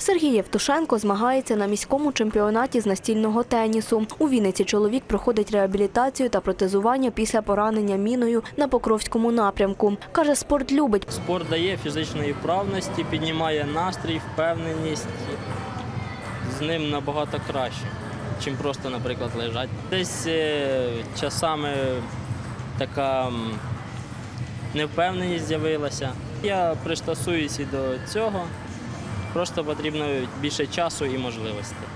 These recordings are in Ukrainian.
Сергій Євтушенко змагається на міському чемпіонаті з настільного тенісу. У Вінниці чоловік проходить реабілітацію та протезування після поранення міною на Покровському напрямку. Каже, спорт любить. Спорт дає фізичної вправності, піднімає настрій, впевненість. З ним набагато краще, чим просто, наприклад, лежати. Десь е, часами така невпевненість з'явилася. Я пристосуюся до цього. Просто потрібно більше часу і можливостей.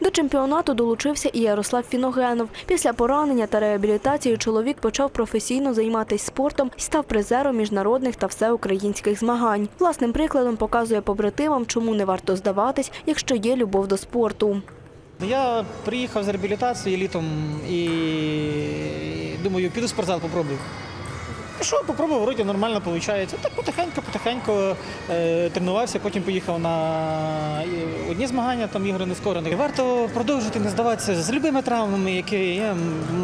До чемпіонату долучився і Ярослав Фіногенов. Після поранення та реабілітації чоловік почав професійно займатися спортом і став призером міжнародних та всеукраїнських змагань. Власним прикладом показує побратимам, чому не варто здаватись, якщо є любов до спорту. Я приїхав з реабілітації літом і думаю, піду в спортзал, попробую. Пішов, попробував, вроді нормально виходить. Так потихеньку, потихеньку е, тренувався, потім поїхав на е, одні змагання, там ігри не скоро. Варто продовжити не здаватися з любими травмами, які є,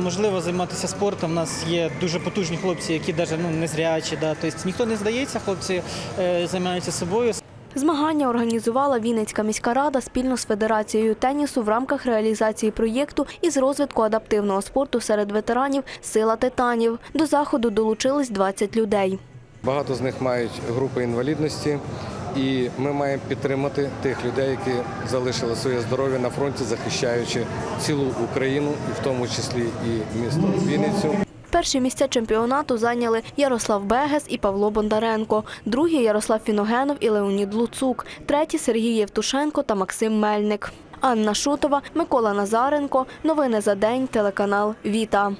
можливо займатися спортом. У нас є дуже потужні хлопці, які навіть ну, не зрячі. Да. Тобто ніхто не здається, хлопці е, займаються собою. Змагання організувала Вінницька міська рада спільно з Федерацією тенісу в рамках реалізації проєкту із розвитку адаптивного спорту серед ветеранів Сила титанів. До заходу долучились 20 людей. Багато з них мають групи інвалідності, і ми маємо підтримати тих людей, які залишили своє здоров'я на фронті, захищаючи цілу Україну, і в тому числі і місто Вінницю. Перші місця чемпіонату зайняли Ярослав Бегес і Павло Бондаренко, другі Ярослав Фіногенов і Леонід Луцук, треті Сергій Євтушенко та Максим Мельник. Анна Шутова, Микола Назаренко. Новини за день. Телеканал Віта.